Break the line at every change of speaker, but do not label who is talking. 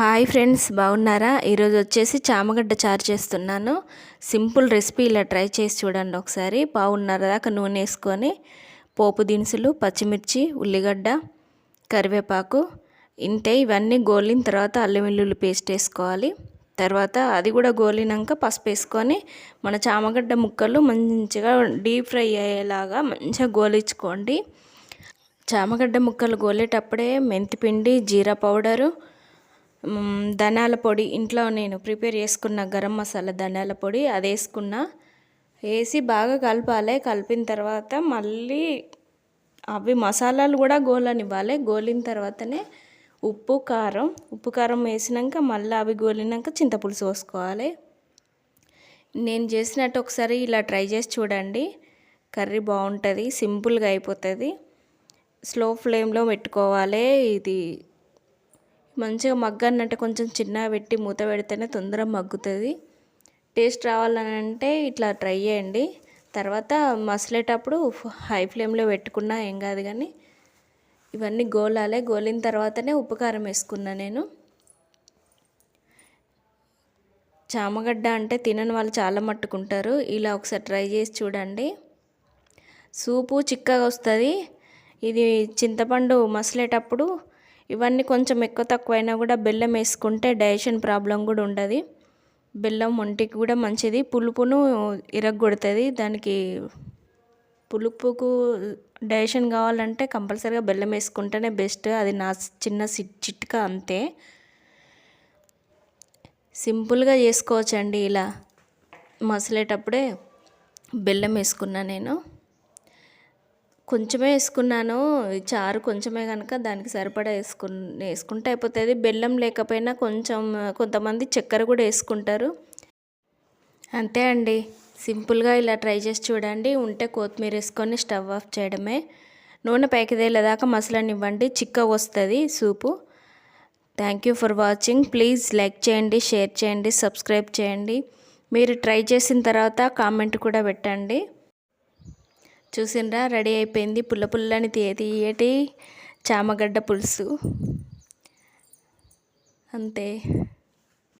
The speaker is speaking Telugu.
హాయ్ ఫ్రెండ్స్ బాగున్నారా? ఈరోజు వచ్చేసి చామగడ్డ చారు చేస్తున్నాను. సింపుల్ రెసిపీ ఇలా ట్రై చేసి చూడండి ఒకసారి. పావున్నర దాకా నూనె వేసుకొని పోపు దినుసులు పచ్చిమిర్చి ఉల్లిగడ్డ కరివేపాకు ఇంతే. ఇవన్నీ గోలిన తర్వాత అల్లం వెల్లుల్లి పేస్ట్ వేసుకోవాలి. తర్వాత అది కూడా గోలినాక పసుపు వేసుకొని మన చామగడ్డ ముక్కలు మంచిగా డీప్ ఫ్రై అయ్యేలాగా మంచిగా గోలించుకోండి. చామగడ్డ ముక్కలు గోలేటప్పుడే మెంతిపిండి జీరా పౌడరు ధనాల పొడి ఇంట్లో నేను ప్రిపేర్ చేసుకున్న గరం మసాలా ధనాల పొడి అది వేసుకున్న. వేసి బాగా కలపాలి. కలిపిన తర్వాత మళ్ళీ అవి మసాలాలు కూడా గోలనివ్వాలి. గోలిన తర్వాతనే ఉప్పు కారం. ఉప్పు కారం వేసినాక మళ్ళీ అవి గోలినాక చింతపులుసు పోసుకోవాలి. నేను చేసినట్టు ఒకసారి ఇలా ట్రై చేసి చూడండి. కర్రీ బాగుంటుంది సింపుల్గా అయిపోతుంది. స్లో ఫ్లేమ్లో పెట్టుకోవాలి. ఇది మంచిగా మగ్గన్నట్టు కొంచెం చిన్నగా పెట్టి మూత పెడితేనే తొందరగా మగ్గుతుంది. టేస్ట్ రావాలని అంటే ఇట్లా ట్రై చేయండి. తర్వాత మసలేటప్పుడు హై ఫ్లేమ్లో పెట్టుకున్నా ఏం కాదు కానీ ఇవన్నీ గోలాలే. గోలిన తర్వాతనే ఉప్పు కారం వేసుకున్నా నేను. చామగడ్డ అంటే తినని వాళ్ళు చాలా మట్టుకుంటారు. ఇలా ఒకసారి ట్రై చేసి చూడండి. సూపు చిక్కగా వస్తుంది. ఇది చింతపండు మసలేటప్పుడు ఇవన్నీ కొంచెం ఎక్కువ తక్కువ అయినా కూడా బెల్లం వేసుకుంటే డైజెషన్ ప్రాబ్లం కూడా ఉండదు. బెల్లం ఒంటికి కూడా మంచిది. పులుపును ఇరగొడుతుంది. దానికి పులుపుకు డైజెషన్ కావాలంటే కంపల్సరీగా బెల్లం వేసుకుంటేనే బెస్ట్. అది నా చిన్న చిట్కా అంతే. సింపుల్గా చేసుకోవచ్చండి ఇలా మసలేటప్పుడే బెల్లం వేసుకున్నా నేను. కొంచెమే వేసుకున్నాను. చారు కొంచెమే కనుక దానికి సరిపడా వేసుకు వేసుకుంటే అయిపోతుంది. బెల్లం లేకపోయినా కొంచెం కొంతమంది చక్కెర కూడా వేసుకుంటారు. అంతే అండి. సింపుల్గా ఇలా ట్రై చేసి చూడండి. ఉంటే కొత్తిమీర వేసుకొని స్టవ్ ఆఫ్ చేయడమే. నూనె పైకి తేలేదాకా మసలనివ్వండి. చిక్క వస్తుంది సూపు. Thank you for watching. Please like చేయండి షేర్ చేయండి సబ్స్క్రైబ్ చేయండి. మీరు ట్రై చేసిన తర్వాత కామెంట్ కూడా పెట్టండి. చూసిండ్రా? రెడీ అయిపోయింది. పుల్ల పుల్లని తీయ తీయటి చామగడ్డ పులుసు. అంతే.